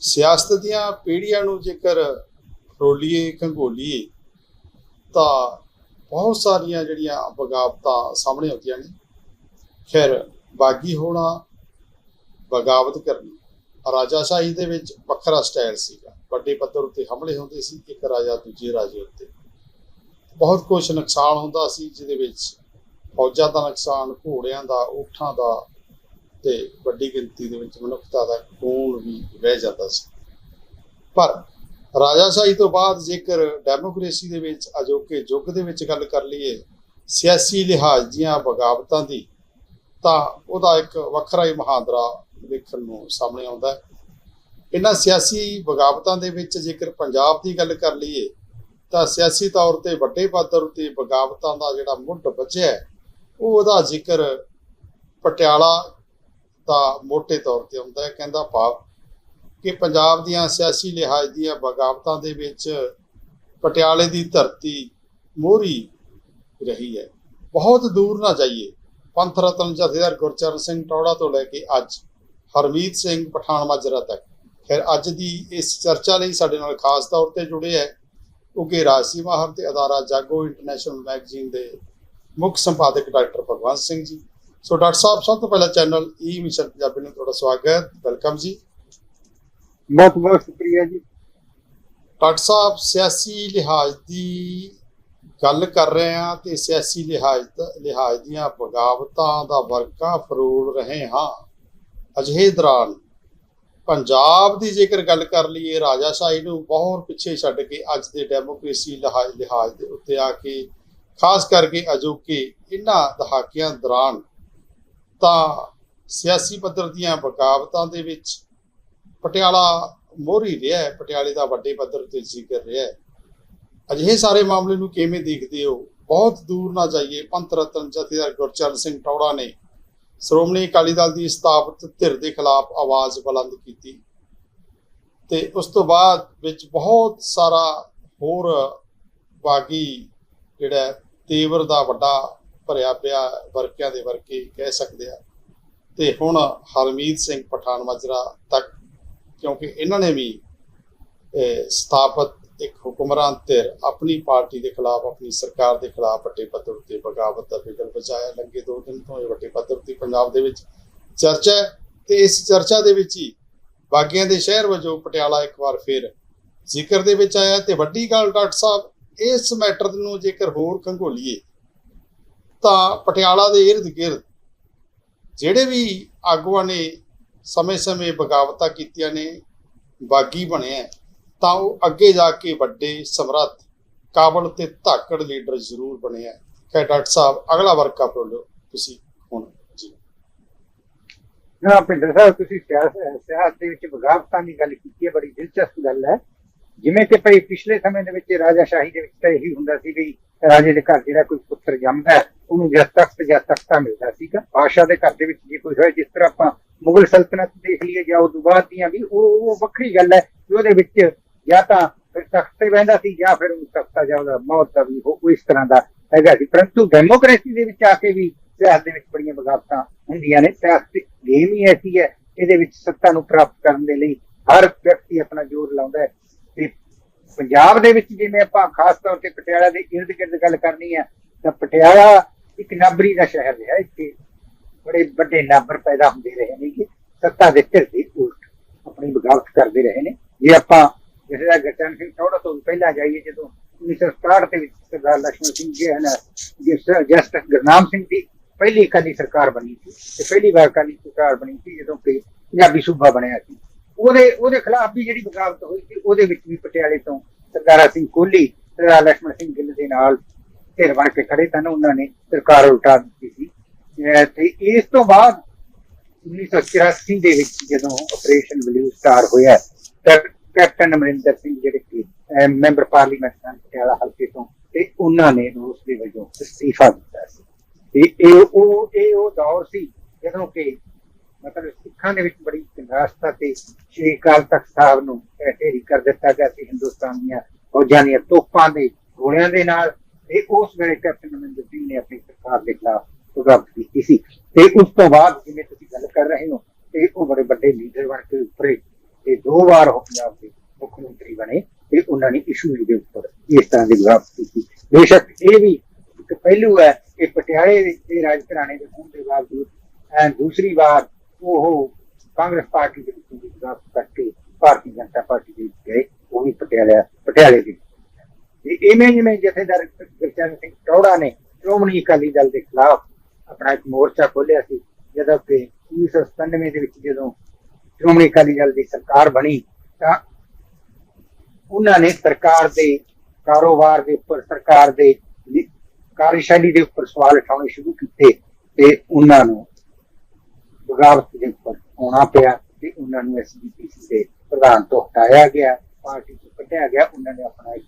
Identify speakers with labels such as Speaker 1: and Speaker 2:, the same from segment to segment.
Speaker 1: ਸਿਆਸਤ ਦੀਆਂ ਪੀੜ੍ਹੀਆਂ ਨੂੰ ਜੇਕਰ ਰੋਲੀਏ, ਖੰਗੋਲੀਏ, ਤਾਂ ਬਹੁਤ ਸਾਰੀਆਂ ਜਿਹੜੀਆਂ ਬਗਾਵਤਾਂ ਸਾਹਮਣੇ ਆਉਂਦੀਆਂ ਨੇ। ਖੈਰ, ਬਾਗੀ ਹੋਣਾ, ਬਗਾਵਤ ਕਰਨੀ। ਰਾਜਾਸ਼ਾਹੀ ਦੇ ਵਿੱਚ ਵੱਖਰਾ ਸਟਾਈਲ ਸੀਗਾ। ਵੱਡੇ ਪੱਧਰ ਉੱਤੇ ਹਮਲੇ ਹੁੰਦੇ ਸੀ, ਇੱਕ ਰਾਜਾ ਦੂਜੇ ਰਾਜੇ ਉੱਤੇ। ਬਹੁਤ ਕੁਝ ਨੁਕਸਾਨ ਹੁੰਦਾ ਸੀ, ਜਿਹਦੇ ਵਿੱਚ ਫੌਜਾਂ ਦਾ ਨੁਕਸਾਨ, ਘੋੜਿਆਂ ਦਾ, ਊਠਾਂ ਦਾ ਤੇ ਵੱਡੀ ਗਿਣਤੀ ਦੇ ਵਿੱਚ ਮਨੁੱਖਤਾ ਦਾ ਖੂਨ ਵੀ ਰਹਿ ਜਾਂਦਾ ਸੀ। ਪਰ ਰਾਜਾਸ਼ਾਹੀ ਤੋਂ ਬਾਅਦ ਜੇਕਰ ਡੈਮੋਕ੍ਰੇਸੀ ਦੇ ਵਿੱਚ, ਅਜੋਕੇ ਯੁੱਗ ਦੇ ਵਿੱਚ ਗੱਲ ਕਰ ਲਈਏ, ਸਿਆਸੀ ਲਿਹਾਜ਼ ਦੀਆਂ ਬਗਾਵਤਾਂ ਦੀ, ਤਾਂ ਉਹਦਾ ਇੱਕ ਵੱਖਰਾ ਹੀ ਮਹਾਂਦਰਾ ਵੇਖਣ ਨੂੰ ਸਾਹਮਣੇ ਆਉਂਦਾ ਹੈ। ਇਹਨਾਂ ਸਿਆਸੀ ਬਗਾਵਤਾਂ ਦੇ ਵਿੱਚ ਜੇਕਰ ਪੰਜਾਬ ਦੀ ਗੱਲ ਕਰ ਲਈਏ, ਤਾਂ ਸਿਆਸੀ ਤੌਰ ਤੇ ਵੱਡੇ ਪੱਧਰ ਉੱਤੇ ਬਗਾਵਤਾਂ ਦਾ ਜਿਹੜਾ ਮੁੱਢ ਬਚਿਆ ਉਹ ਉਹਦਾ ਜ਼ਿਕਰ ਪਟਿਆਲਾ ਦਾ ਮੋٹے ਤੌਰ ਤੇ ਹੁੰਦਾ ਹੈ। ਕਹਿੰਦਾ ਭਾਵ ਕਿ ਪੰਜਾਬ ਦੀਆਂ ਸਿਆਸੀ ਲਿਹਾਜ਼ ਦੀਆਂ ਬਗਾਵਤਾਂ ਦੇ ਵਿੱਚ ਪਟਿਆਲੇ ਦੀ ਧਰਤੀ ਮੋਹਰੀ ਰਹੀ ਹੈ। ਬਹੁਤ ਦੂਰ ਨਾ ਜਾਈਏ। ਪੰਥ ਰਤਨ ਜਥੇਦਾਰ ਗੁਰਚਰਨ ਸਿੰਘ ਟੌੜਾ ਤੋਂ ਲੈ ਕੇ ਅੱਜ ਹਰਮੀਤ ਸਿੰਘ ਪਠਾਨ ਮਾਜਰਾ ਤੱਕ। ਫਿਰ ਅੱਜ ਦੀ ਇਸ ਚਰਚਾ ਲਈ ਸਾਡੇ ਨਾਲ ਖਾਸ ਤੌਰ ਤੇ ਜੁੜੇ ਹੈ ਕਿਉਂਕਿ ਰਾਜਸੀ ਮਾਹਰ ਤੇ ਅਦਾਰਾ ਜਾਗੋ ਇੰਟਰਨੈਸ਼ਨਲ ਮੈਗਜ਼ੀਨ ਦੇ ਮੁੱਖ ਸੰਪਾਦਕ doctor Bhagwant Singh ji. So doctor ਸਾਹਿਬ ਸਭ ਤੋਂ ਪਹਿਲਾਂ ਚੈਨਲ ਈ ਮਿਸ਼ਨ ਪੰਜਾਬੀ ਨੂੰ ਤੁਹਾਡਾ ਸਵਾਗਤ ਵੈਲਕਮ ਜੀ।
Speaker 2: ਬਹੁਤ ਬਹੁਤ ਸ਼ੁਕਰੀਆ ਜੀ।
Speaker 1: ਡਾਕਟਰ ਸਾਹਿਬ ਸਿਆਸੀ ਲਿਹਾਜ਼ ਦੀ ਗੱਲ ਕਰ ਰਹੇ ਹਾਂ ਤੇ ਸਿਆਸੀ ਲਿਹਾਜ਼ ਲਿਹਾਜ਼ ਦੀਆਂ ਬਗਾਵਤਾਂ ਦਾ ਵਰਕਾ ਫਰੋਲ ਰਹੇ ਹਾਂ। ਅਜਿਹੇ ਦੌਰਾਨ ਪੰਜਾਬ ਦੀ ਜੇਕਰ ਗੱਲ ਕਰ ਲਈਏ ਰਾਜਾਸ਼ਾਹੀ ਨੂੰ ਬਹੁਤ ਪਿੱਛੇ ਛੱਡ ਕੇ ਅੱਜ ਦੇ ਡੈਮੋਕ੍ਰੇਸੀ ਲਿਹਾਜ਼ ਲਿਹਾਜ਼ ਦੇ ਉੱਤੇ ਆ ਕੇ ਖਾਸ ਕਰਕੇ ਅਜੋਕੇ ਇਹਨਾਂ ਦਹਾਕਿਆਂ ਦੌਰਾਨ ਤਾਂ ਸਿਆਸੀ ਪੱਧਰ ਦੀਆਂ ਬਗਾਵਤਾਂ ਦੇ ਵਿੱਚ ਪਟਿਆਲਾ ਮੋਹਰੀ ਰਿਹਾ ਹੈ, ਪਟਿਆਲੇ ਦਾ ਵੱਡੇ ਪੱਧਰ ਤੇ ਜ਼ਿਕਰ ਰਿਹਾ ਹੈ। ਅਜਿਹੇ ਸਾਰੇ ਮਾਮਲੇ ਨੂੰ ਕਿਵੇਂ ਦੇਖਦੇ ਹੋ? ਬਹੁਤ ਦੂਰ ਨਾ ਜਾਈਏ, ਪੰਥ ਰਤਨ ਜਥੇਦਾਰ ਗੁਰਚਰਨ ਸਿੰਘ ਟੌੜਾ ਨੇ ਸ਼੍ਰੋਮਣੀ ਅਕਾਲੀ ਦਲ ਦੀ ਸਥਾਪਿਤ ਧਿਰ ਦੇ ਖਿਲਾਫ ਆਵਾਜ਼ ਬੁਲੰਦ ਕੀਤੀ ਤੇ ਉਸ ਤੋਂ ਬਾਅਦ ਵਿੱਚ ਬਹੁਤ ਸਾਰਾ ਹੋਰ ਬਾਗੀ ਜਿਹੜਾ ਤੇਵਰ ਦਾ ਵੱਡਾ ਭਰਿਆ ਪਿਆ ਵਰਕਿਆਂ ਦੇ ਵਰਕੇ ਕਹਿ ਸਕਦੇ ਆ। ਤੇ ਹੁਣ ਹਰਮੀਤ ਸਿੰਘ ਪਠਾਨ ਮਾਜਰਾ ਤੱਕ, ਕਿਉਂਕਿ ਇਹਨਾਂ ਨੇ ਵੀ ਸਥਾਪਤ ਇੱਕ ਹੁਕਮਰਾਨ ਧਿਰ ਆਪਣੀ ਪਾਰਟੀ ਦੇ ਖਿਲਾਫ, ਆਪਣੀ ਸਰਕਾਰ ਦੇ ਖਿਲਾਫ ਵੱਡੇ ਪੱਧਰ 'ਤੇ ਬਗਾਵਤ ਦਾ ਫਿਕਰ ਬਚਾਇਆ ਲੰਗੇ ਦੋ ਦਿਨ ਤੋਂ ਇਹ ਵੱਡੇ ਪੱਧਰ 'ਤੇ ਪੰਜਾਬ ਦੇ ਵਿੱਚ ਚਰਚਾ ਹੈ ਤੇ ਇਸ ਚਰਚਾ ਦੇ ਵਿੱਚ ਹੀ ਬਾਗੀਆਂ ਦੇ ਸ਼ਹਿਰ ਵਜੋਂ ਪਟਿਆਲਾ ਇੱਕ ਵਾਰ ਫਿਰ ਜ਼ਿਕਰ ਦੇ ਵਿੱਚ ਆਇਆ। ਤੇ ਵੱਡੀ ਗੱਲ ਡਾਕਟਰ ਸਾਹਿਬ, ਇਸ ਮੈਟਰ ਨੂੰ ਜੇਕਰ ਹੋਰ ਖੰਗੋਲੀਏ ਤਾਂ ਪਟਿਆਲਾ ਦੇ ਇਰਦ ਗਿਰਦ ਜਿਹੜੇ ਵੀ ਆਗੂਆਂ ਨੇ ਸਮੇਂ-ਸਮੇਂ ਬਗਾਵਤਾਂ ਕੀਤੀਆਂ ਨੇ ਬਾਗੀ ਬਣਿਆ ਤਾਂ ਉਹ ਅੱਗੇ ਜਾ ਕੇ ਵੱਡੇ ਸਮਰੱਥ ਕਾਬਲ ਤੇ ਧਾਕੜ ਲੀਡਰ ਜ਼ਰੂਰ ਬਣਿਆ ਖੈਰ ਡਾਕਟਰ ਸਾਹਿਬ ਅਗਲਾ ਵਰਕਾ ਪ੍ਰੋਲੋ ਤੁਸੀਂ ਹੁਣ। ਜੀ।
Speaker 2: ਹਾਂ ਭਿੰਦਰ ਸਾਹਿਬ ਤੁਸੀਂ ਸਿਆਸਤ ਦੇ ਵਿੱਚ ਬਗਾਵਤਾਂ ਦੀ ਗੱਲ ਕੀਤੀ ਹੈ ਬੜੀ ਦਿਲਚਸਪ ਗੱਲ ਹੈ। ਜਿਵੇਂ ਕਿ ਭਈ ਪਿਛਲੇ ਸਮੇਂ ਦੇ ਵਿੱਚ ਰਾਜਾ ਸ਼ਾਹੀ ਦੇ ਵਿੱਚ ਤਾਂ ਇਹੀ ਹੁੰਦਾ ਸੀ ਵੀ ਰਾਜੇ ਦੇ ਘਰ ਜਿਹੜਾ ਕੋਈ ਪੁੱਤਰ ਜੰਮਦਾ ਹੈ, ਉਹਨੂੰ ਜਾਂ ਤਖਤ ਜਾਂ ਤਖਤਾ ਮਿਲਦਾ ਸੀਗਾ। ਬਾਦਸ਼ਾਹ ਦੇ ਘਰ ਦੇ ਵਿੱਚ ਜੇ ਕੋਈ ਹੋਇਆ, ਜਿਸ ਤਰ੍ਹਾਂ ਆਪਾਂ ਮੁਗਲ ਸਲਤਨਤ ਦੇਖ ਲਈਏ ਜਾਂ ਉਹ ਤੋਂ ਬਾਅਦ ਦੀਆਂ ਵੀ, ਉਹ ਉਹ ਵੱਖਰੀ ਗੱਲ ਹੈ ਕਿ ਉਹਦੇ ਵਿੱਚ ਜਾਂ ਤਾਂ ਫਿਰ ਤਖਤ ਤੇ ਬਹਿੰਦਾ ਸੀ ਜਾਂ ਫਿਰ ਉਹ ਤਖਤਾ ਜਾਂ ਉਹਦਾ ਮੌਤ ਦਾ ਵੀ ਉਹ ਇਸ ਤਰ੍ਹਾਂ ਦਾ ਹੈਗਾ ਸੀ। ਪਰੰਤੂ ਡੈਮੋਕ੍ਰੇਸੀ ਦੇ ਵਿੱਚ ਆ ਕੇ ਵੀ ਸਿਆਸਤ ਦੇ ਵਿੱਚ ਬੜੀਆਂ ਬਗਾਵਤਾਂ ਹੁੰਦੀਆਂ ਨੇ। ਸਿਆਸਤ ਗੇਮ ਹੀ ਐਸੀ ਹੈ, ਇਹਦੇ ਵਿੱਚ ਸੱਤਾ ਨੂੰ ਪ੍ਰਾਪਤ ਕਰਨ ਦੇ ਲਈ ਹਰ ਵਿਅਕਤੀ ਆਪਣਾ ਜ਼ੋਰ ਲਾਉਂਦਾ ਹੈ। ਤੇ ਪੰਜਾਬ ਦੇ ਵਿੱਚ ਜਿਵੇਂ ਆਪਾਂ ਖਾਸ ਤੌਰ ਤੇ ਪਟਿਆਲਾ ਦੇ ਇਰਦ ਗਿਰਦ ਗੱਲ ਕਰਨੀ ਹੈ, ਤਾਂ ਪਟਿਆਲਾ ਇੱਕ ਨਾਬਰੀ ਦਾ ਸ਼ਹਿਰ ਰਿਹਾ, ਇੱਥੇ ਬੜੇ ਵੱਡੇ ਨਾਬਰ ਪੈਦਾ ਹੁੰਦੇ ਰਹੇ ਨੇ ਕਿ ਸੱਤਾ ਦੇ ਧਿਰ ਦੀ ਉਲਟ ਆਪਣੀ ਬਗਾਵਤ ਕਰਦੇ ਰਹੇ ਨੇ। ਜੇ ਆਪਾਂ ਜਿਹੜੇ ਦਾ ਸਿੰਘ ਥੋੜਾ ਤੋਂ ਪਹਿਲਾਂ ਜਾਈਏ, ਜਦੋਂ 1967 ਦੇ ਵਿੱਚ ਸਰਦਾਰ ਲਖਮਣ ਸਿੰਘ ਜੀ ਹਨ ਜਿਸ ਜਸਟਿਸ ਗੁਰਨਾਮ ਸਿੰਘ ਦੀ ਪਹਿਲੀ ਕਾਲੀ ਸਰਕਾਰ ਬਣੀ ਸੀ ਤੇ ਪਹਿਲੀ ਵਾਰ ਕਾਲੀ ਸਰਕਾਰ ਬਣੀ ਸੀ, ਜਦੋਂ ਕਿ ਪੰਜਾਬੀ ਸੂਬਾ ਬਣਿਆ ਸੀ। ਉਹਦੇ ਉਹਦੇ ਖਿਲਾਫ ਵੀ ਜਿਹੜੀ ਬਗਾਵਤ ਹੋਈ ਸੀ, ਉਹਦੇ ਵਿੱਚ ਵੀ ਪਟਿਆਲੇ ਤੋਂ ਸਰਦਾਰਾ ਸਿੰਘ ਕੋਹਲੀ, ਸਰਦਾਰ ਲਖਮਣ ਸਿੰਘ ਗਿੱਲ ਦੇ ਨਾਲ ਧਿਰ ਬਣ ਕੇ ਖੜੇ ਸਨ, ਉਹਨਾਂ ਨੇ ਸਰਕਾਰ ਉਲਟਾ ਦਿੱਤੀ ਸੀ। ਤੇ ਇਸ ਤੋਂ ਬਾਅਦ 1984 ਦੇ ਵਿੱਚ ਜਦੋਂ ਆਪਰੇਸ਼ਨ ਬਲੂ ਸਟਾਰ ਹੋਇਆ, ਤਾਂ ਕੈਪਟਨ ਅਮਰਿੰਦਰ ਸਿੰਘ ਜਿਹੜੇ ਕਿ ਮੈਂਬਰ ਪਾਰਲੀਮੈਂਟ ਸਨ ਪਟਿਆਲਾ ਹਲਕੇ ਤੋਂ, ਤੇ ਉਹਨਾਂ ਨੇ ਰੂਸ ਦੇ ਵਜੋਂ ਅਸਤੀਫਾ ਦਿੱਤਾ ਸੀ। ਤੇ ਇਹ ਉਹ ਇਹ ਉਹ ਦੌਰ ਸੀ ਜਦੋਂ ਕਿ ਮਤਲਬ ਸਿੱਖਾਂ ਦੇ ਵਿੱਚ ਬੜੀ ਨਿਰਾਸ਼ਤਾ ਤੇ ਸ਼੍ਰੀ ਅਕਾਲ ਤਖਤ ਸਾਹਿਬ ਨੂੰ ਢੇਰੀ ਕਰ ਦਿੱਤਾ ਗਿਆ ਸੀ, ਹਿੰਦੁਸਤਾਨ ਦੀਆਂ ਫੌਜਾਂ ਦੀਆਂ ਤੋਪਾਂ ਦੇ ਗੋਲਿਆਂ ਦੇ ਨਾਲ ਤੇ ਉਸ ਵੇਲੇ ਕੈਪਟਨ ਅਮਰਿੰਦਰ ਸਿੰਘ ਨੇ ਆਪਣੀ ਸਰਕਾਰ ਦੇ ਖਿਲਾਫ ਬਗਾਵਤ ਕੀਤੀ ਸੀ। ਤੇ ਉਸ ਤੋਂ ਬਾਅਦ ਜਿਵੇਂ ਤੁਸੀਂ ਗੱਲ ਕਰ ਰਹੇ ਹੋ, ਤੇ ਉਹ ਬੜੇ ਵੱਡੇ ਲੀਡਰ ਬਣ ਕੇ ਉੱਪਰੇ ਤੇ ਦੋ ਵਾਰ ਉਹ ਪੰਜਾਬ ਦੇ ਮੁੱਖ ਮੰਤਰੀ ਬਣੇ ਤੇ ਉਹਨਾਂ ਨੇ ਇਸ਼ੂ ਦੇ ਉੱਪਰ ਇਸ ਤਰ੍ਹਾਂ ਦੀ ਬਗਾਵਤ ਕੀਤੀ। ਬੇਸ਼ੱਕ ਇਹ ਵੀ ਇੱਕ ਪਹਿਲੂ ਹੈ ਕਿ ਪਟਿਆਲੇ ਦੇ ਰਾਜ ਘਰਾਣੇ ਦੇ ਹੋਣ ਦੇ ਬਾਵਜੂਦ ਐਂ ਦੂਸਰੀ ਵਾਰ ਉਹ ਕਾਂਗਰਸ ਪਾਰਟੀ ਦੇ ਵਿੱਚੋਂ ਵੀ ਬਗਾਵਤ ਕਰਕੇ ਭਾਰਤੀ ਜਨਤਾ ਪਾਰਟੀ ਦੇ ਵਿੱਚ ਗਏ, ਉਹ ਵੀ ਪਟਿਆਲਾ ਪਟਿਆਲੇ ਦੇ ਤੇ ਇਵੇਂ ਜਿਵੇਂ ਜਥੇਦਾਰ ਗੁਰਚਰਨ ਸਿੰਘ ਟੌੜਾ ਨੇ ਸ਼੍ਰੋਮਣੀ ਅਕਾਲੀ ਦਲ ਦੇ ਖਿਲਾਫ ਆਪਣਾ ਇੱਕ ਮੋਰਚਾ ਖੋਲ੍ਹਿਆ ਸੀ, ਜਦੋਂ ਕਿ 1997 ਦੇ ਵਿੱਚ ਜਦੋਂ ਸ਼੍ਰੋਮਣੀ ਅਕਾਲੀ ਦਲ ਦੀ ਸਰਕਾਰ ਬਣੀ, ਤਾਂ ਉਹਨਾਂ ਨੇ ਸਰਕਾਰ ਦੇ ਕਾਰੋਬਾਰ ਦੇ ਉੱਪਰ, ਸਰਕਾਰ ਦੇ ਕਾਰਜਸ਼ੈਲੀ ਦੇ ਉੱਪਰ ਸਵਾਲ ਉਠਾਉਣੇ ਸ਼ੁਰੂ ਕੀਤੇ ਤੇ ਉਹਨਾਂ ਨੂੰ ਬਗਾਵਤ ਦੇ ਉੱਪਰ ਆਉਣਾ ਪਿਆ ਤੇ ਉਹਨਾਂ ਨੂੰ ਐਸਡੀਪੀਸੀ ਦੇ ਪ੍ਰਧਾਨ ਤੋਂ ਹਟਾਇਆ ਗਿਆ, ਪਾਰਟੀ ਤੋਂ ਕੱਢਿਆ ਗਿਆ, ਉਹਨਾਂ ਨੇ ਆਪਣਾ ਇੱਕ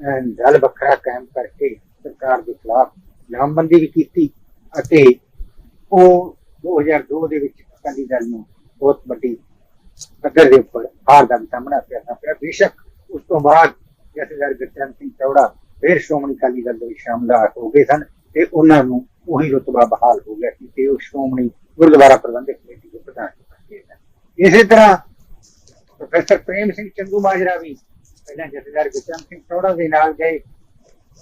Speaker 2: ਦਲ ਵੱਖਰਾ ਕਾਇਮ ਕਰਕੇ ਸਰਕਾਰ ਦੇ ਖਿਲਾਫ ਲਾਮਬੰਦੀ ਵੀ ਕੀਤੀ ਅਤੇ ਉਹ 2002 ਦੇ ਵਿੱਚ ਅਕਾਲੀ ਦਲ ਨੂੰ ਬਹੁਤ ਵੱਡੀ ਪੱਧਰ ਦੇ ਉੱਪਰ ਹਾਰ ਦਾ ਸਾਹਮਣਾ ਕਰਨਾ ਪਿਆ ਬੇਸ਼ੱਕ ਉਸ ਤੋਂ ਬਾਅਦ ਜਥੇਦਾਰ ਗੁਰਚਰਨ ਸਿੰਘ ਚੌੜਾ ਫਿਰ ਸ਼੍ਰੋਮਣੀ ਅਕਾਲੀ ਦਲ ਦੇ ਵਿੱਚ ਸ਼ਾਮਲ ਹੋ ਗਏ ਸਨ ਤੇ ਉਹਨਾਂ ਨੂੰ ਉਹੀ ਰੁਤਬਾ ਬਹਾਲ ਹੋ ਗਿਆ ਸੀ ਤੇ ਉਹ ਸ਼੍ਰੋਮਣੀ ਗੁਰਦੁਆਰਾ ਪ੍ਰਬੰਧਕ ਕਮੇਟੀ ਦੇ ਪ੍ਰਧਾਨ ਬਣ ਗਏ ਇਸੇ ਤਰ੍ਹਾਂ ਪ੍ਰੋਫੈਸਰ ਪ੍ਰੇਮ ਸਿੰਘ ਚੰਦੂ ਮਾਜਰਾ ਵੀ ਪਹਿਲਾਂ ਜਥੇਦਾਰ ਗੁਰਚਰਨ ਸਿੰਘ ਚੌੜਾ ਦੇ ਨਾਲ ਗਏ।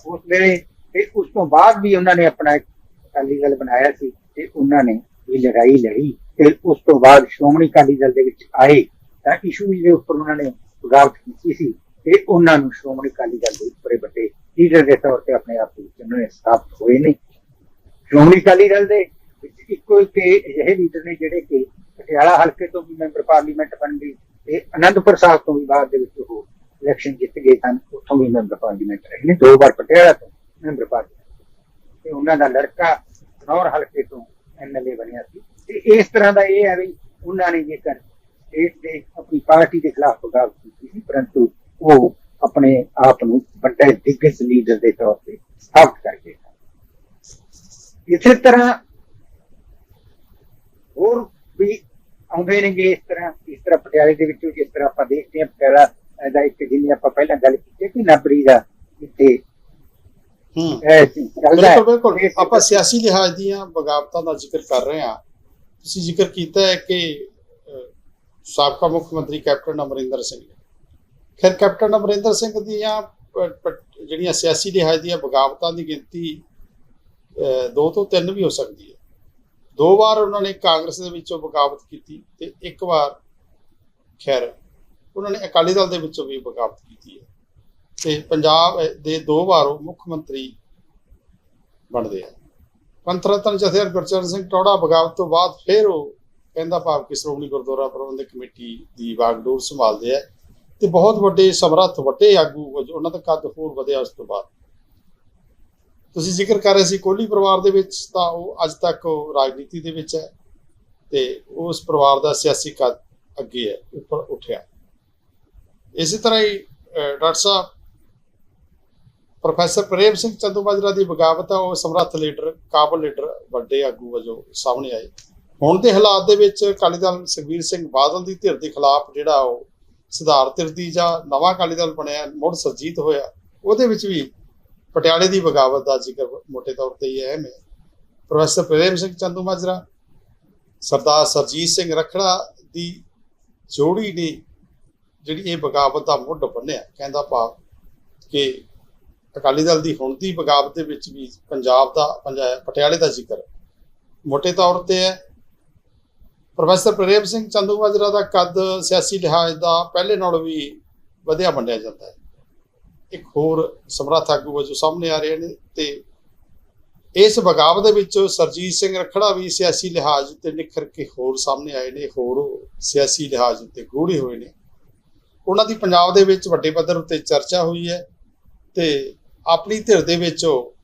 Speaker 2: ਉਸ ਵੇਲੇ ਤੇ ਉਸ ਤੋਂ ਬਾਅਦ ਵੀ ਉਹਨਾਂ ਨੇ ਆਪਣਾ ਅਕਾਲੀ ਦਲ ਬਣਾਇਆ ਸੀ ਤੇ ਉਹਨਾਂ ਨੇ ਵੀ ਲੜਾਈ ਲੜੀ। ਤੇ ਉਸ ਤੋਂ ਬਾਅਦ ਸ਼੍ਰੋਮਣੀ ਅਕਾਲੀ ਦਲ ਦੇ ਵਿੱਚ ਆਏ ਤਾਂ ਇਸ਼ੂ ਦੇ ਉੱਪਰ ਉਹਨਾਂ ਨੇ ਬਗਾਵਤ ਕੀਤੀ ਸੀ ਤੇ ਉਹਨਾਂ ਨੂੰ ਸ਼੍ਰੋਮਣੀ ਅਕਾਲੀ ਦਲ ਦੇ ਬੜੇ ਵੱਡੇ ਲੀਡਰ ਦੇ ਤੌਰ ਤੇ ਆਪਣੇ ਆਪ ਵਿੱਚ ਉਹਨਾਂ ਨੇ ਸਥਾਪਿਤ ਹੋਏ ਨੇ। ਸ਼੍ਰੋਮਣੀ ਅਕਾਲੀ ਦਲ ਦੇ ਵਿੱਚ ਇੱਕੋ ਇੱਕ ਅਜਿਹੇ ਲੀਡਰ ਨੇ ਜਿਹੜੇ ਕਿ ਪਟਿਆਲਾ ਹਲਕੇ ਤੋਂ ਵੀ ਮੈਂਬਰ ਪਾਰਲੀਮੈਂਟ ਬਣ ਗਏ ਤੇ ਅਨੰਦਪੁਰ ਸਾਹਿਬ ਤੋਂ ਵੀ ਬਾਅਦ ਦੇ ਵਿੱਚ ਉਹ ਇਲੈਕਸ਼ਨ ਜਿੱਤ ਗਏ ਸਨ, ਉੱਥੋਂ ਵੀ ਮੈਂਬਰ ਪਾਰਲੀਮੈਂਟ ਰਹੇ ਨੇ, ਦੋ ਵਾਰ ਪਟਿਆਲਾ ਤੋਂ ਮੈਂਬਰ ਪਾਰਲੀਮੈਂਟ ਤੇ ਉਹਨਾਂ ਦਾ ਲੜਕਾ ਨੌਰ ਹਲਕੇ ਤੋਂ ਐਮਐਲਏ ਬਣਿਆ ਸੀ ਤੇ ਇਸ ਤਰ੍ਹਾਂ ਦਾ ਇਹ ਹੈ ਵੀ ਉਹਨਾਂ ਨੇ ਜੇਕਰ ਸਟੇਟ ਦੇ, ਆਪਣੀ ਪਾਰਟੀ ਦੇ ਖਿਲਾਫ ਬਗਾਵਤ ਕੀਤੀ ਸੀ, ਪਰੰਤੂ ਉਹ ਆਪਣੇ ਆਪ ਨੂੰ ਵੱਡੇ ਦਿੱਗਜ ਲੀਡਰ ਦੇ ਤੌਰ ਤੇ ਸਥਾਪਿਤ ਕਰ ਗਏ ਸਨ। ਇਸੇ ਤਰ੍ਹਾਂ ਹੋਰ ਵੀ ਆਉਂਦੇ ਨੇਗੇ ਇਸ ਤਰ੍ਹਾਂ ਇਸ ਤਰ੍ਹਾਂ ਪਟਿਆਲੇ ਦੇ ਵਿੱਚੋਂ ਜਿਸ ਤਰ੍ਹਾਂ ਆਪਾਂ ਦੇਖਦੇ ਹਾਂ, ਪਟਿਆਲਾ ਦਾ ਇੱਕ ਜਿਵੇਂ ਆਪਾਂ ਪਹਿਲਾਂ ਗੱਲ ਕੀਤੀ ਕਿ ਨਾਬਰੀ ਦਾ ਇੱਥੇ
Speaker 1: ਹੂੰ। ਬਿਲਕੁਲ ਬਿਲਕੁਲ। ਆਪਾਂ ਸਿਆਸੀ ਲਿਹਾਜ਼ ਦੀਆਂ ਬਗਾਵਤਾਂ ਦਾ ਜ਼ਿਕਰ ਕਰ ਰਹੇ ਹਾਂ। ਤੁਸੀਂ ਜ਼ਿਕਰ ਕੀਤਾ ਹੈ ਕਿ ਸਾਬਕਾ ਮੁੱਖ ਮੰਤਰੀ ਕੈਪਟਨ ਅਮਰਿੰਦਰ ਸਿੰਘ। ਖੈਰ ਕੈਪਟਨ ਅਮਰਿੰਦਰ ਸਿੰਘ ਦੀਆਂ ਜਿਹੜੀਆਂ ਸਿਆਸੀ ਲਿਹਾਜ਼ ਦੀਆਂ ਬਗਾਵਤਾਂ ਦੀ ਗਿਣਤੀ ਦੋ ਤੋਂ ਤਿੰਨ ਵੀ ਹੋ ਸਕਦੀ ਹੈ। ਦੋ ਵਾਰ ਉਹਨਾਂ ਨੇ ਕਾਂਗਰਸ ਦੇ ਵਿੱਚੋਂ ਬਗਾਵਤ ਕੀਤੀ ਤੇ ਇੱਕ ਵਾਰ ਖੈਰ ਉਹਨਾਂ ਨੇ ਅਕਾਲੀ ਦਲ ਦੇ ਵਿੱਚੋਂ ਵੀ ਬਗਾਵਤ ਕੀਤੀ ਹੈ। ਤੇ ਪੰਜਾਬ ਦੇ ਦੋ ਵਾਰ ਉਹ ਮੁੱਖ ਮੰਤਰੀ ਬਣਦੇ ਆ। ਪੰਥ ਰਤਨ ਜਥੇਦਾਰ ਗੁਰਚਰਨ ਸਿੰਘ ਟੌੜਾ ਬਗਾਵਤ ਤੋਂ ਬਾਅਦ ਫਿਰ ਉਹ ਕਹਿੰਦਾ ਭਾਵ ਕਿ ਸ਼੍ਰੋਮਣੀ ਗੁਰਦੁਆਰਾ ਪ੍ਰਬੰਧਕ ਕਮੇਟੀ ਦੀ ਵਾਗਡੋਰ ਸੰਭਾਲਦੇ ਆ ਤੇ ਬਹੁਤ ਵੱਡੇ ਸਮਰੱਥ, ਵੱਡੇ ਆਗੂ ਉਹਨਾਂ ਦਾ ਕੱਦ ਹੋਰ ਵਧਿਆ ਉਸ ਤੋਂ ਬਾਅਦ। ਤੁਸੀਂ ਜ਼ਿਕਰ ਕਰ ਰਹੇ ਸੀ ਕੋਹਲੀ ਪਰਿਵਾਰ ਦੇ ਵਿੱਚ, ਤਾਂ ਉਹ ਅੱਜ ਤੱਕ ਉਹ ਰਾਜਨੀਤੀ ਦੇ ਵਿੱਚ ਹੈ ਤੇ ਉਸ ਪਰਿਵਾਰ ਦਾ ਸਿਆਸੀ ਕੱਦ ਅੱਗੇ ਹੈ, ਉੱਪਰ ਉੱਠਿਆ। ਇਸੇ ਤਰ੍ਹਾਂ ਹੀ ਡਾਕਟਰ ਸਾਹਿਬ, ਪ੍ਰੋਫੈਸਰ ਪ੍ਰੇਮ ਸਿੰਘ ਚੰਦੂਮਾਜਰਾ ਦੀ ਬਗਾਵਤ ਆ, ਉਹ ਸਮਰੱਥ ਲੀਡਰ, ਕਾਬਲ ਲੀਡਰ ਵੱਡੇ ਆਗੂ ਵਜੋਂ ਸਾਹਮਣੇ ਆਏ। ਹੁਣ ਦੇ ਹਾਲਾਤ ਦੇ ਵਿੱਚ ਅਕਾਲੀ ਦਲ ਸੁਖਬੀਰ ਸਿੰਘ ਬਾਦਲ ਦੀ ਧਿਰ ਦੇ ਖਿਲਾਫ ਜਿਹੜਾ ਉਹ ਸਿਧਾਰ ਧਿਰ ਦੀ ਜਾਂ ਨਵਾਂ ਅਕਾਲੀ ਦਲ ਬਣਿਆ, ਮੁੜ ਸਰਜੀਤ ਹੋਇਆ, ਉਹਦੇ ਵਿੱਚ ਵੀ ਪਟਿਆਲੇ ਦੀ ਬਗਾਵਤ ਦਾ ਜ਼ਿਕਰ ਮੋٹے ਤੌਰ ਤੇ ਹੀ ਅਹਿਮ ਹੈ। ਪ੍ਰੋਫੈਸਰ ਪ੍ਰੇਮ ਸਿੰਘ ਚੰਦੂਮਾਜਰਾ, ਸਰਦਾਰ ਸਰਜੀਤ ਸਿੰਘ ਰਖੜਾ ਦੀ ਜੋੜੀ ਨੇ ਜਿਹੜੀ ਇਹ ਬਗਾਵਤ ਦਾ ਮੁੱਢ ਬੰਨਿਆ ਕਹਿੰਦਾ ਭਾਵ ਕਿ ਅਕਾਲੀ ਦਲ ਦੀ ਹੁਣ ਦੀ ਬਗਾਵਤ ਦੇ ਵਿੱਚ ਵੀ ਪੰਜਾਬ ਦਾ, ਪੰਜਾ- ਪਟਿਆਲੇ ਦਾ ਜ਼ਿਕਰ ਮੋٹے ਤੌਰ ਤੇ ਹੈ। ਪ੍ਰੋਫੈਸਰ ਪ੍ਰੇਮ ਸਿੰਘ ਚੰਦੂਮਾਜਰਾ ਦਾ ਕੱਦ ਸਿਆਸੀ ਲਿਹਾਜ਼ ਦਾ ਪਹਿਲੇ ਨਾਲੋਂ ਵੀ ਵਧਿਆ ਮੰਨਿਆ ਜਾਂਦਾ ਹੈ। ਇੱਕ ਹੋਰ ਸਮਰੱਥ ਆਗੂ ਵਜੋਂ ਸਾਹਮਣੇ ਆ ਰਹੇ ਨੇ ਤੇ ਇਸ ਬਗਾਵਤ ਦੇ ਵਿੱਚ ਸਰਜੀਤ ਸਿੰਘ ਰਖੜਾ ਵੀ ਸਿਆਸੀ ਲਿਹਾਜ਼ ਤੇ ਨਿਖਰ ਕੇ ਹੋਰ ਸਾਹਮਣੇ ਆਏ ਨੇ, ਹੋਰ ਉਹ ਸਿਆਸੀ ਲਿਹਾਜ਼ ਉੱਤੇ ਗੂੜੇ ਹੋਏ ਨੇ। ਉਹਨਾਂ ਦੀ ਪੰਜਾਬ ਦੇ ਵਿੱਚ ਵੱਡੇ ਪੱਧਰ ਉੱਤੇ ਚਰਚਾ ਹੋਈ ਹੈ ਤੇ ਆਪਣੀ ਧਿਰ ਦੇ ਵਿੱਚ ਉਹ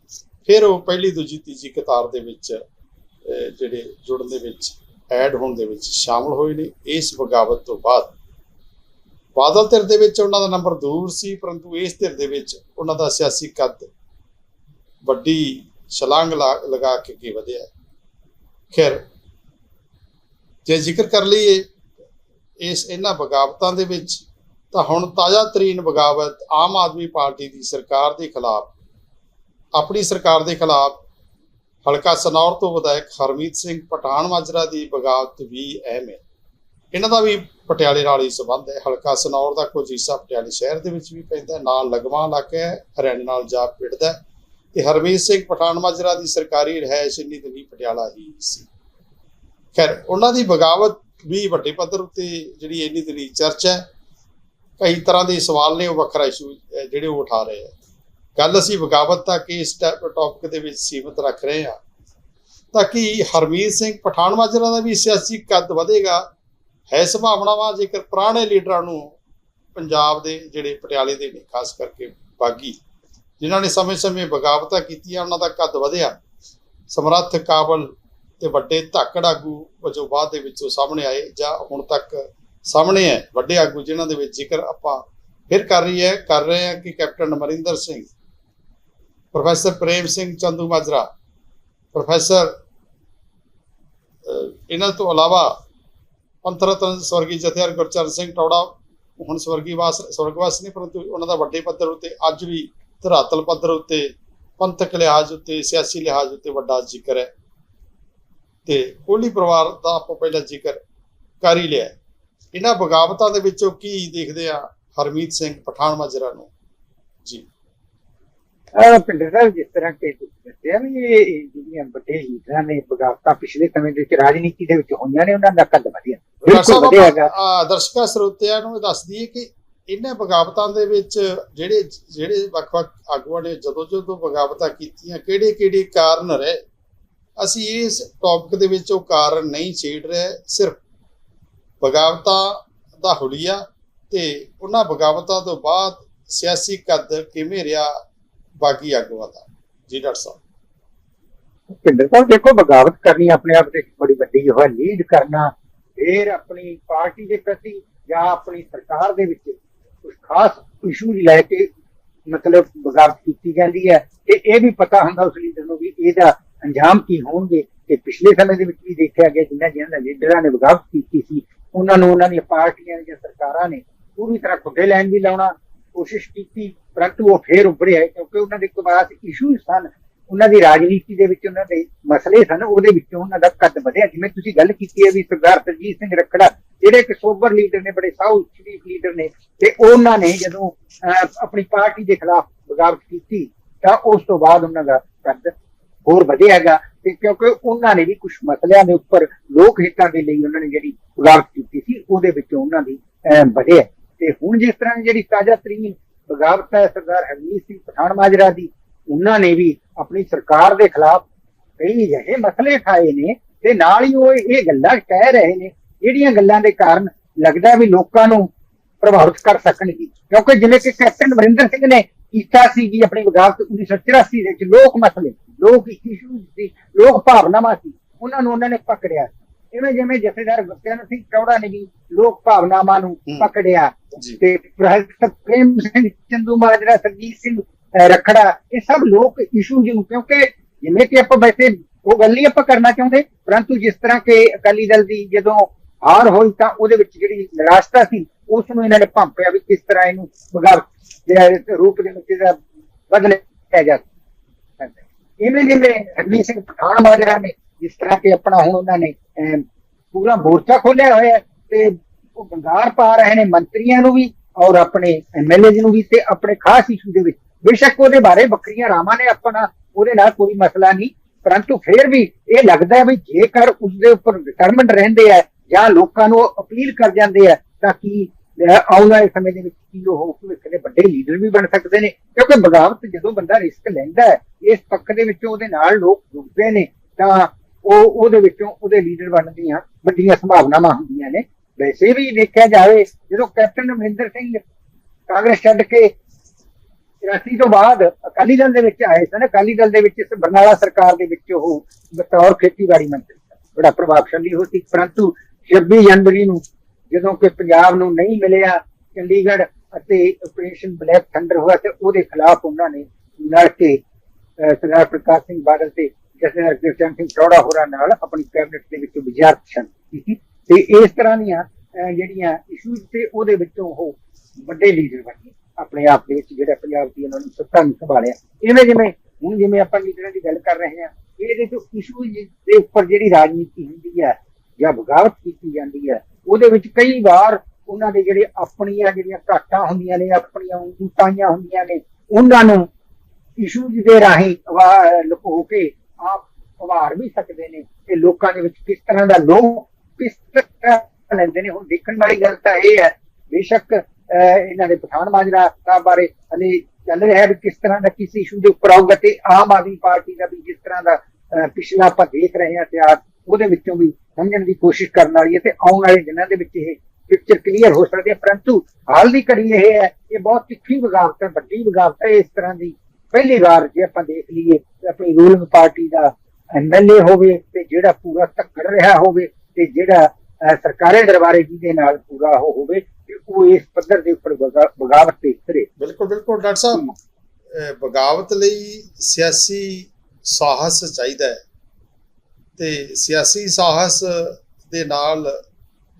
Speaker 1: ਫਿਰ ਉਹ ਪਹਿਲੀ, ਦੂਜੀ, ਤੀਜੀ ਕਤਾਰ ਦੇ ਵਿੱਚ ਜਿਹੜੇ ਜੁੜਨ ਦੇ ਵਿੱਚ, ਐਡ ਹੋਣ ਦੇ ਵਿੱਚ ਸ਼ਾਮਲ ਹੋਏ ਨੇ। ਇਸ ਬਗਾਵਤ ਤੋਂ ਬਾਅਦ ਬਾਦਲ ਧਿਰ ਦੇ ਵਿੱਚ ਉਹਨਾਂ ਦਾ ਨੰਬਰ ਦੂਰ ਸੀ, ਪਰੰਤੂ ਇਸ ਧਿਰ ਦੇ ਵਿੱਚ ਉਹਨਾਂ ਦਾ ਸਿਆਸੀ ਕੱਦ ਵੱਡੀ ਛਲਾਂਗ ਲਾ- ਲਗਾ ਕੇ ਅੱਗੇ ਵਧਿਆ। ਖੈਰ, ਜੇ ਜ਼ਿਕਰ ਕਰ ਲਈਏ, ਇਸ ਇਹਨਾਂ ਬਗਾਵਤਾਂ ਦੇ ਵਿੱਚ ਤਾਂ ਹੁਣ ਤਾਜ਼ਾ ਤਰੀਨ ਬਗਾਵਤ ਆਮ ਆਦਮੀ ਪਾਰਟੀ ਦੀ ਸਰਕਾਰ ਦੇ ਖਿਲਾਫ ਆਪਣੀ ਸਰਕਾਰ ਦੇ ਖਿਲਾਫ ਹਲਕਾ ਸਨੌਰ ਤੋਂ ਵਿਧਾਇਕ ਹਰਮੀਤ ਸਿੰਘ ਪਠਾਨ ਮਾਜਰਾ ਦੀ ਬਗਾਵਤ ਵੀ ਅਹਿਮ ਹੈ। ਇਹਨਾਂ ਦਾ ਵੀ ਪਟਿਆਲੇ ਨਾਲ ਹੀ ਸੰਬੰਧ ਹੈ। ਹਲਕਾ ਸਨੌਰ ਦਾ ਕੁਝ ਹਿੱਸਾ ਪਟਿਆਲੇ ਸ਼ਹਿਰ ਦੇ ਵਿੱਚ ਵੀ ਪੈਂਦਾ ਹੈ, ਨਾਲ ਲਗਵਾ ਇਲਾਕਾ ਹੈ ਹਰਿਆਣੇ ਨਾਲ ਜਾ ਪਿੜਦਾ ਹੈ। ਤੇ ਹਰਮੀਤ ਸਿੰਘ ਪਠਾਨ ਮਾਜਰਾ ਦੀ ਸਰਕਾਰੀ ਰਿਹਾਇਸ਼ ਇੰਨੀ ਦਿਨੀ ਪਟਿਆਲਾ ਹੀ ਸੀ। ਖੈਰ ਉਹਨਾਂ ਦੀ ਬਗਾਵਤ ਵੀ ਵੱਡੇ ਪੱਧਰ ਉੱਤੇ ਜਿਹੜੀ ਇੰਨੀ ਦਿਨੀ ਚਰਚਾ ਹੈ ਕਈ ਤਰ੍ਹਾਂ ਦੇ ਸਵਾਲ ਨੇ, ਉਹ ਵੱਖਰਾ ਇਸ਼ੂ ਜਿਹੜੇ ਉਹ ਉਠਾ ਰਹੇ ਆ। ਗੱਲ ਅਸੀਂ ਬਗਾਵਤ ਤੱਕ ਇਸ ਟੌਪਿਕ ਦੇ ਵਿੱਚ ਸੀਮਿਤ ਰੱਖ ਰਹੇ ਹਾਂ। ਤਾਂ ਕਿ ਹਰਮੀਤ ਸਿੰਘ ਪਠਾਨ ਮਾਜਰਾ ਦਾ ਵੀ ਸਿਆਸੀ ਕੱਦ ਵਧੇਗਾ, ਹੈ ਸੰਭਾਵਨਾਵਾਂ ਜੇਕਰ ਪੁਰਾਣੇ ਲੀਡਰਾਂ ਨੂੰ ਪੰਜਾਬ ਦੇ ਜਿਹੜੇ ਪਟਿਆਲੇ ਦੇ ਨੇ, ਖਾਸ ਕਰਕੇ ਬਾਗੀ, ਜਿਨ੍ਹਾਂ ਨੇ ਸਮੇਂ-ਸਮੇਂ ਬਗਾਵਤਾਂ ਕੀਤੀਆਂ, ਉਹਨਾਂ ਦਾ ਕੱਦ ਵਧਿਆ। ਸਮਰੱਥ ਕਾਬਲ ਤੇ ਵੱਡੇ ਧਾਕੜ ਆਗੂ ਵਜੋਂ ਬਾਅਦ ਦੇ ਵਿੱਚ ਉਹ ਸਾਹਮਣੇ ਆਏ ਜਾਂ ਹੁਣ ਤੱਕ ਸਾਹਮਣੇ ਹੈ, ਵੱਡੇ ਆਗੂ ਜਿਨ੍ਹਾਂ ਦੇ ਵਿੱਚ ਜ਼ਿਕਰ ਆਪਾਂ ਫਿਰ ਕਰ ਰਹੀ ਹੈ, ਕਰ ਰਹੇ ਹਾਂ ਕਿ captain Amarinder Singh, professor Prem Singh Chandu Majra, professor ਇਹਨਾਂ ਤੋਂ ਇਲਾਵਾ ਪੰਥ ਰਤਨ ਸਵਰਗੀ ਜਥੇਦਾਰ ਗੁਰਚਰਨ ਸਿੰਘ ਟੌੜਾ ਹੁਣ ਸਵਰਗੀ ਵਾਸ ਸਵਰਗਵਾਸ ਨਹੀਂ, ਪਰੰਤੂ ਉਹਨਾਂ ਦਾ ਵੱਡੇ ਪੱਧਰ ਉੱਤੇ ਅੱਜ ਵੀ ਧਰਾਤਲ ਪੱਧਰ ਉੱਤੇ, ਪੰਥਕ ਲਿਹਾਜ਼ ਉੱਤੇ, ਸਿਆਸੀ ਲਿਹਾਜ਼ ਉੱਤੇ ਵੱਡਾ ਜ਼ਿਕਰ ਹੈ। ਤੇ ਕੋਹਲੀ ਪਰਿਵਾਰ ਦਾ ਆਪਾਂ ਪਹਿਲਾਂ ਜ਼ਿਕਰ ਕਰ ਹੀ ਲਿਆ ਇਹਨਾਂ ਬਗਾਵਤਾਂ ਦੇ ਵਿੱਚੋਂ ਕੀ ਦੇਖਦੇ ਆ ਹਰਮੀਤ ਸਿੰਘ ਪਠਾਨ ਮਾਜਰਾ ਨੂੰ? ਜੀ।
Speaker 2: ਅਹ ਪਿੰਡ ਸਾਹਿਬ ਜਿਸ ਤਰ੍ਹਾਂ ਕਿ ਦੱਸਿਆ ਵੀ ਇਹ ਜਿਹੜੀਆਂ ਵੱਡੇ ਲੀਡਰਾਂ ਨੇ ਬਗਾਵਤਾਂ ਪਿਛਲੇ ਸਮੇਂ ਦੇ ਵਿੱਚ ਰਾਜਨੀਤੀ ਦੇ ਵਿੱਚ ਹੋਈਆਂ ਨੇ ਉਹਨਾਂ ਦਾ ਕੱਦ ਵਧਿਆ। ਬਿਲਕੁਲ ਵਧਿਆ
Speaker 1: ਦਰਸ਼ਕਾਂ ਸਰੋਤਿਆਂ ਨੂੰ ਇਹ ਦੱਸ ਦਈਏ ਕਿ ਇਹਨਾਂ ਬਗਾਵਤਾਂ ਦੇ ਵਿੱਚ ਜਿਹੜੇ ਜਿਹੜੇ ਵੱਖ-ਵੱਖ ਆਗੂਆਂ ਨੇ ਜਦੋਂ ਜਦੋਂ ਬਗਾਵਤਾਂ ਕੀਤੀਆਂ ਕਿਹੜੇ-ਕਿਹੜੇ ਕਾਰਨ ਰਹੇ? ਅਸੀਂ ਇਸ ਟੌਪਿਕ ਦੇ ਵਿੱਚ ਉਹ ਕਾਰਨ ਨਹੀਂ ਛੇੜ ਰਹੇ ਸਿਰਫ ਬਗਾਵਤਾਂ ਦਾ ਹੁਲੀਆ ਤੇ ਉਹਨਾਂ ਬਗਾਵਤਾਂ ਤੋਂ ਬਾਅਦ ਸਿਆਸੀ ਕੱਦ ਕਿਵੇਂ ਰਿਹਾ ਬਾਕੀ ਆਗੂਆਂ ਦਾ ਜੀ ਡਾਕਟਰ ਸਾਹਿਬ।
Speaker 2: ਪਿੰਡ ਸਾਹਿਬ, ਦੇਖੋ, ਬਗਾਵਤ ਕਰਨੀ ਆਪਣੇ ਆਪ ਤੇ ਬੜੀ ਵੱਡੀ ਉਹ ਲੀਡ ਕਰਨਾ। ਫਿਰ ਆਪਣੀ ਪਾਰਟੀ ਦੇ ਪ੍ਰਤੀ ਜਾਂ ਆਪਣੀ ਸਰਕਾਰ ਦੇ ਵਿੱਚ ਕੁਝ ਖਾਸ ਇਸ਼ੂ ਲੈ ਕੇ ਮਤਲਬ ਬਗਾਵਤ ਕੀਤੀ ਜਾਂਦੀ ਹੈ। ਤੇ ਇਹ ਵੀ ਪਤਾ ਹੁੰਦਾ ਉਸ ਲੀਡਰ ਨੂੰ ਵੀ ਇਹਦਾ ਅੰਜਾਮ ਕੀ ਹੋਣਗੇ। ਤੇ ਪਿਛਲੇ ਸਮੇਂ ਦੇ ਵਿੱਚ ਵੀ ਦੇਖਿਆ ਗਿਆ ਜਿਨ੍ਹਾਂ ਜਿਹਨਾਂ ਲੀਡਰਾਂ ਨੇ ਬਗਾਵਤ ਕੀਤੀ ਸੀ ਉਹਨਾਂ ਨੂੰ ਉਹਨਾਂ ਦੀਆਂ ਪਾਰਟੀਆਂ ਜਾਂ ਸਰਕਾਰਾਂ ਨੇ ਪੂਰੀ ਤਰ੍ਹਾਂ ਖੁੱਡੇ ਲੈਣ ਦੀ ਲਾਉਣਾ ਕੋਸ਼ਿਸ਼ ਕੀਤੀ ਪਰੰਤੂ ਉਹ ਫੇਰ ਉੱਭਰੇ ਹੈ ਕਿਉਂਕਿ ਉਹਨਾਂ ਦੇ ਕੋਲ ਇਸ਼ੂ ਸਨ। ਉਹਨਾਂ ਦੀ ਰਾਜਨੀਤੀ ਦੇ ਵਿੱਚ ਉਹਨਾਂ ਦੇ ਮਸਲੇ ਸਨ ਉਹਦੇ ਵਿੱਚੋਂ ਉਹਨਾਂ ਦਾ ਕੱਦ ਵਧਿਆ। ਜਿਵੇਂ ਤੁਸੀਂ ਗੱਲ ਕੀਤੀ ਹੈ ਵੀ ਸਰਦਾਰ ਸਰਜੀਤ ਸਿੰਘ ਰੱਖੜਾ ਜਿਹੜੇ ਇੱਕ ਸੋਬਰ ਲੀਡਰ ਨੇ ਬੜੇ ਸਾਊ ਸ਼ਰੀਫ ਲੀਡਰ ਨੇ ਤੇ ਉਹਨਾਂ ਨੇ ਜਦੋਂ ਅਹ, ਆਪਣੀ ਪਾਰਟੀ ਦੇ ਖਿਲਾਫ ਬਗਾਵਤ ਕੀਤੀ ਤਾਂ ਉਸ ਤੋਂ ਬਾਅਦ ਉਹਨਾਂ ਦਾ ਕੱਦ ਹੋਰ ਵਧਿਆ ਹੈਗਾ। ਤੇ ਕਿਉਂਕਿ ਉਹਨਾਂ ਨੇ ਵੀ ਕੁਝ ਮਸਲਿਆਂ ਦੇ ਉੱਪਰ ਲੋਕ ਹਿੱਤਾਂ ਦੇ ਲਈ ਉਹਨਾਂ ਨੇ ਜਿਹੜੀ ਬਗਾਵਤ ਕੀਤੀ ਉਹਦੇ ਵਿੱਚੋਂ ਉਹਨਾਂ ਦੀ ਵਧਿਆ ਤੇ ਹੁਣ ਜਿਸ ਤਰ੍ਹਾਂ ਜਿਹੜੀ ਤਾਜ਼ਾ ਤਰੀਨ ਬਗਾਵਤ ਹੈ, ਸਰਦਾਰ ਹਰਮੀਤ ਸਿੰਘ ਪਠਾਨ ਮਾਜਰਾ ਦੀ, ਉਹਨਾਂ ਨੇ ਵੀ ਆਪਣੀ ਸਰਕਾਰ ਦੇ ਖਿਲਾਫ ਕਈ ਅਜਿਹੇ ਮਸਲੇ ਖਾਏ ਨੇ, ਤੇ ਨਾਲ ਹੀ ਉਹ ਇਹ ਗੱਲਾਂ ਕਹਿ ਰਹੇ ਨੇ, ਜਿਹੜੀਆਂ ਗੱਲਾਂ ਦੇ ਕਾਰਨ ਲੱਗਦਾ ਵੀ ਲੋਕਾਂ ਨੂੰ ਪ੍ਰਭਾਵਿਤ ਕਰ ਸਕਣਗੀ ਕਿਉਂਕਿ ਜਿਵੇਂ ਕਿ ਕੈਪਟਨ ਅਮਰਿੰਦਰ ਸਿੰਘ ਨੇ ਕੀਤਾ ਸੀ ਜੀ ਆਪਣੀ ਬਗਾਵਤ 1984 ਦੇ ਵਿੱਚ, ਲੋਕ ਮਸਲੇ, ਲੋਕ ਇਸ਼ੂ ਸੀ ਲੋਕ ਭਾਵਨਾਵਾਂ ਸੀ, ਉਹਨਾਂ ਨੂੰ ਉਹਨਾਂ ਨੇ ਪਕੜਿਆ ਇਵੇਂ ਜਿਵੇਂ ਜਥੇਦਾਰ ਗੁਰਚਰਨ ਸਿੰਘ ਚੌੜਾ ਨੇ ਵੀ ਲੋਕ ਭਾਵਨਾਵਾਂ ਨੂੰ। ਪਕੜਿਆ ਤੇ ਪ੍ਰੋਫੈਸਰ ਪ੍ਰੇਮ ਸਿੰਘ ਚੰਦੂ ਮਾਜਰਾ ਸਰਜੀਤ ਸਿੰਘ ਰੱਖੜਾ ਇਹ ਸਭ ਲੋਕ ਇਸ਼ੂ ਜਿਹਨੂੰ ਕਿਉਂਕਿ ਜਿਵੇਂ ਕਿ ਆਪਾਂ ਵੈਸੇ ਉਹ ਗੱਲ ਨਹੀਂ ਆਪਾਂ ਕਰਨਾ ਚਾਹੁੰਦੇ ਪਰੰਤੂ ਜਿਸ ਤਰ੍ਹਾਂ ਕਿ ਅਕਾਲੀ ਦਲ ਦੀ ਜਦੋਂ ਹਾਰ ਹੋਈ ਤਾਂ ਉਹਦੇ ਵਿੱਚ ਜਿਹੜੀ ਨਿਰਾਸ਼ਤਾ ਸੀ ਉਸ ਨੂੰ ਇਹਨਾਂ ਨੇ ਭੰਪਿਆ ਵੀ ਕਿਸ ਤਰ੍ਹਾਂ ਇਹਨੂੰ ਬਗਾਵਤ ਦੇ ਰੂਪ ਦੇ ਵਿੱਚ ਇਹਦਾ ਬਦਲਿਆ ਜਾ ਸਕਦਾ। ਇਵੇਂ ਜਿਵੇਂ ਹਰਮੀਤ ਸਿੰਘ ਪਠਾਨ ਮਾਜਰਾ ਨੇ ਜਿਸ ਤਰ੍ਹਾਂ ਕਿ ਆਪਣਾ ਹੁਣ ਉਹਨਾਂ ਨੇ ਅਮ, ਪੂਰਾ ਮੋਰਚਾ ਖੋਲਿਆ ਹੋਇਆ ਤੇ ਉਹ ਬੰਗਾਰ ਪਾ ਰਹੇ ਨੇ ਮੰਤਰੀਆਂ ਨੂੰ ਵੀ ਔਰ ਆਪਣੇ ਐਮਐਲਏ ਨੂੰ ਵੀ ਤੇ ਆਪਣੇ ਖਾਸ ਇਸ਼ੂ ਦੇ ਵਿੱਚ। ਬੇਸ਼ੱਕ ਉਹਦੇ ਬਾਰੇ ਵੱਖਰੀਆਂ ਰਾਵਾਂ ਨੇ ਆਪਣਾ ਉਹਦੇ ਨਾਲ ਕੋਈ ਮਸਲਾ ਨਹੀਂ ਪਰੰਤੂ ਫਿਰ ਵੀ ਇਹ ਲੱਗਦਾ ਹੈ ਵੀ ਜੇਕਰ ਉਸ ਦੇ ਉੱਪਰ ਡਿਟਰਮਿੰਡ ਰਹਿੰਦੇ ਆ ਜਾਂ ਲੋਕਾਂ ਨੂੰ ਅਪੀਲ ਕਰ ਜਾਂਦੇ ਆ ਤਾਂ ਕਿ ਆਉਣ ਵਾਲੇ ਸਮੇਂ ਦੇ ਵਿੱਚ ਕੀ ਉਹ ਭਵਿੱਖ ਦੇ ਵੱਡੇ ਲੀਡਰ ਵੀ ਬਣ ਸਕਦੇ ਨੇ? ਕਿਉਂਕਿ ਬਗਾਵਤ ਜਦੋਂ ਬੰਦਾ ਰਿਸਕ ਲੈਂਦਾ ਹੈ ਇਸ ਪੱਖ ਦੇ ਵਿੱਚੋਂ ਉਹਦੇ ਨਾਲ ਲੋਕ ਜੁੜਦੇ ਨੇ ਤਾਂ ਉਹ ਉਹਦੇ ਵਿੱਚੋਂ ਉਹਦੇ ਲੀਡਰ ਬਣਨ ਦੀਆਂ ਵੱਡੀਆਂ ਸੰਭਾਵਨਾਵਾਂ ਹੁੰਦੀਆਂ ਨੇ। ਵੈਸੇ ਵੀ ਦੇਖਿਆ ਜਾਵੇ, ਜਦੋਂ ਕੈਪਟਨ ਅਮਰਿੰਦਰ ਸਿੰਘ ਕਾਂਗਰਸ ਛੱਡ ਕੇ 84 ਤੋਂ ਬਾਅਦ ਅਕਾਲੀ ਦਲ ਦੇ ਵਿੱਚ ਆਏ ਸਨ, ਅਕਾਲੀ ਦਲ ਦੇ ਵਿੱਚ ਇਸ ਬਰਨਾਲਾ ਸਰਕਾਰ ਦੇ ਵਿੱਚ ਉਹ ਬਤੌਰ ਖੇਤੀਬਾੜੀ ਮੰਤਰੀ ਬੜਾ ਪ੍ਰਭਾਵਸ਼ਾਲੀ ਹੋ ਸੀ। ਪਰੰਤੂ 26 ਜਨਵਰੀ ਨੂੰ ਜਦੋਂ ਕਿ ਪੰਜਾਬ ਨੂੰ ਨਹੀਂ ਮਿਲਿਆ, ਚੰਡੀਗੜ੍ਹ ਅਤੇ ਆਪਰੇਸ਼ਨ ਬਲੈਕ ਥੰਡਰ ਹੋਇਆ ਤੇ ਉਹਦੇ ਖਿਲਾਫ ਉਹਨਾਂ ਨੇ ਲੜ ਕੇ ਸਰਦਾਰ ਪ੍ਰਕਾਸ਼ ਸਿੰਘ ਬਾਦਲ ਤੇ ਜਸਨਰ ਗੁਰਚਰਨ ਸਿੰਘ ਚੌੜਾ ਹੋਰਾਂ ਨਾਲ ਆਪਣੀ ਕੈਬਨਿਟ ਦੇ ਵਿੱਚ ਵਿਚਾਰ ਕੀਤੀ ਤੇ ਇਸ ਤਰ੍ਹਾਂ ਦੀਆਂ ਜਿਹੜੀਆਂ ਇਸ਼ੂਜ਼ ਤੇ ਉਹਦੇ ਵਿੱਚੋਂ ਉਹ ਵੱਡੇ ਲੀਡਰ ਬਣੇ ਆਪਣੇ ਆਪ ਦੇ ਵਿੱਚ ਜਿਹੜਾ ਪੰਜਾਬ ਦੀ ਉਹਨਾਂ ਨੂੰ ਸੱਤਾ ਨੂੰ ਸੰਭਾਲਿਆ। ਇਵੇਂ ਜਿਵੇਂ, ਹੁਣ ਜਿਵੇਂ ਆਪਾਂ ਲੀਡਰਾਂ ਦੀ ਗੱਲ ਕਰ ਰਹੇ ਹਾਂ, ਇਹਦੇ ਤੋਂ ਇਸ਼ੂਜ਼ ਦੇ ਉੱਪਰ ਜਿਹੜੀ ਰਾਜਨੀਤੀ ਹੁੰਦੀ ਹੈ ਜਾਂ ਬਗਾਵਤ ਕੀਤੀ ਜਾਂਦੀ ਹੈ, ਉਹਦੇ ਵਿੱਚ ਕਈ ਵਾਰ ਉਹਨਾਂ ਦੇ ਜਿਹੜੇ ਆਪਣੀਆਂ ਜਿਹੜੀਆਂ ਘਾਟਾਂ ਹੁੰਦੀਆਂ ਨੇ, ਆਪਣੀਆਂ ਉਤਾਈਆਂ ਹੁੰਦੀਆਂ ਨੇ, ਉਹਨਾਂ ਨੂੰ ਇਸ਼ੂਜ਼ ਦੇ ਰਾਹੀਂ ਲੁਕੋ ਕੇ ਆਪ ਉਭਾਰ ਵੀ ਸਕਦੇ ਨੇ ਤੇ ਲੋਕਾਂ ਦੇ ਵਿੱਚ ਕਿਸ ਤਰ੍ਹਾਂ ਦਾ ਲੋਕ ਕਿਸ ਤਰ੍ਹਾਂ ਲੈਂਦੇ ਨੇ। ਹੁਣ ਦੇਖਣ ਵਾਲੀ ਗੱਲ ਤਾਂ ਇਹ ਹੈ ਬੇਸ਼ੱਕ ਅਹ, ਇਹਨਾਂ ਦੇ ਪਠਾਨ ਮਾਜਰਾ ਸਾਹਿਬ ਬਾਰੇ ਹਲੇ ਚੱਲ ਰਿਹਾ ਵੀ ਕਿਸ ਤਰ੍ਹਾਂ ਦਾ ਕਿਸ ਇਸ਼ੂ ਦੇ ਉੱਪਰ ਆਊਗਾ ਤੇ ਆਮ ਆਦਮੀ ਪਾਰਟੀ ਦਾ ਵੀ ਜਿਸ ਤਰ੍ਹਾਂ ਦਾ ਪਿਛਲਾ ਆਪਾਂ ਦੇਖ ਰਹੇ ਹਾਂ ਇਤਿਹਾਸ ਉਹਦੇ ਵਿੱਚੋਂ ਵੀ ਸਮਝਣ ਦੀ ਕੋਸ਼ਿਸ਼ ਕਰਨ ਵਾਲੀ ਹੈ ਤੇ ਆਉਣ ਵਾਲੇ ਦਿਨਾਂ ਦੇ ਵਿੱਚ ਇਹ ਪਿਕਚਰ ਕਲੀਅਰ ਹੋ ਸਕਦੀ ਹੈ। ਪਰੰਤੂ ਹਾਲ ਦੀ ਘੜੀ ਇਹ ਹੈ ਇਹ ਬਹੁਤ ਤਿੱਖੀ ਬਗਾਵਤ ਹੈ ਵੱਡੀ ਬਗਾਵਤ ਹੈ ਇਸ ਤਰ੍ਹਾਂ ਦੀ ਪਹਿਲੀ ਵਾਰ ਜੇ ਆਪਾਂ ਦੇਖ ਲਈਏ ਆਪਣੀ ਰੂਲਿੰਗ ਪਾਰਟੀ ਦਾ ਐਮਐਲਏ ਹੋਵੇ ਤੇ ਜਿਹੜਾ ਪੂਰਾ ਧੱਕੜ ਰਿਹਾ ਹੋਵੇ ਤੇ ਜਿਹੜਾ ਸਰਕਾਰੀ ਦਰਬਾਰੇ ਜੀ ਦੇ ਨਾਲ ਪੂਰਾ ਉਹ ਹੋਵੇ ਕਿ ਉਹ ਇਸ ਪੱਧਰ ਦੇ ਉੱਪਰ ਬਗਾ- ਬਗਾਵਤ ਤੇ ਉਤਰੇ
Speaker 1: ਬਿਲਕੁਲ ਬਿਲਕੁਲ ਡਾਕਟਰ ਸਾਹਿਬ। ਬਗਾਵਤ ਲਈ ਸਿਆਸੀ ਸਾਹਸ ਚਾਹੀਦਾ ਹੈ ਤੇ ਸਿਆਸੀ ਸਾਹਸ ਦੇ ਨਾਲ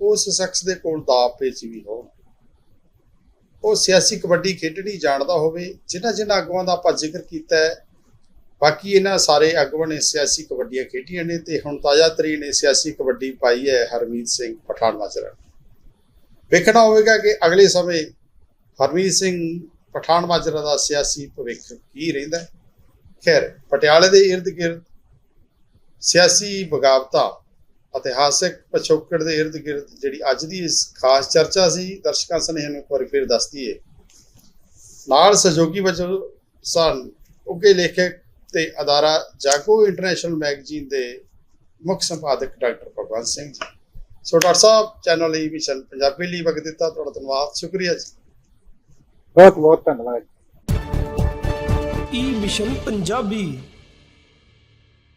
Speaker 1: ਉਸ ਸ਼ਖਸ ਦੇ ਕੋਲ ਦਾਅ ਪੇਚ ਵੀ ਹੋਣ। ਉਹ ਸਿਆਸੀ ਕਬੱਡੀ ਖੇਡਣੀ ਜਾਣਦਾ ਹੋਵੇ, ਜਿਨ੍ਹਾਂ ਜਿਨ੍ਹਾਂ ਆਗੂਆਂ ਦਾ ਆਪਾਂ ਜ਼ਿਕਰ ਕੀਤਾ ਹੈ, ਬਾਕੀ ਇਹਨਾਂ ਸਾਰੇ ਆਗੂਆਂ ਨੇ ਸਿਆਸੀ ਕਬੱਡੀਆਂ ਖੇਡੀਆਂ ਨੇ ਤੇ ਹੁਣ ਤਾਜ਼ਾ ਤਰੀਨ ਨੇ ਸਿਆਸੀ ਕਬੱਡੀ ਪਾਈ ਹੈ ਹਰਮੀਤ ਸਿੰਘ ਪਠਾਨਮਾਜਰਾ ਵੇਖਣਾ ਹੋਵੇਗਾ ਕਿ ਅਗਲੇ ਸਮੇਂ ਹਰਮੀਤ ਸਿੰਘ ਪਠਾਨਮਾਜਰਾ ਦਾ ਸਿਆਸੀ ਭਵਿੱਖ ਕੀ ਰਹਿੰਦਾ ਖੈਰ, ਪਟਿਆਲੇ ਦੇ ਇਰਦ ਗਿਰਦ ਸਿਆਸੀ ਬਗਾਵਤਾਂ ਇਤਿਹਾਸਿਕ ਪਛੋਕੜ ਦੇ ird gird ਜਿਹੜੀ ਅੱਜ ਦੀ ਇਸ ਖਾਸ ਚਰਚਾ ਸੀ ਦਰਸ਼ਕਾਂ ਸਨੇਹ ਨੂੰ ਇੱਕ ਫਿਰ ਦੱਸਦੀ ਏ ਨਾਲ ਸਹਿਯੋਗੀ ਵਜੋਂ ਸਨ ਉੱਗੇ ਲੇਖਕ ਤੇ ਅਦਾਰਾ ਜਾਗੋ ਇੰਟਰਨੈਸ਼ਨਲ ਮੈਗਜ਼ੀਨ ਦੇ ਮੁੱਖ ਸੰਪਾਦਕ doctor Bhagwant Singh ji. So doctor Sahib channel ਲਈ ਮਿਸ਼ਨ ਪੰਜਾਬੀ ਲਈ ਵਕਤ ਦਿੱਤਾ ਤੁਹਾਡਾ ਧੰਨਵਾਦ ਸ਼ੁਕਰੀਆ ਜੀ।
Speaker 2: ਬਹੁਤ ਬਹੁਤ ਧੰਨਵਾਦ।
Speaker 3: ਈ ਮਿਸ਼ਨ ਪੰਜਾਬੀ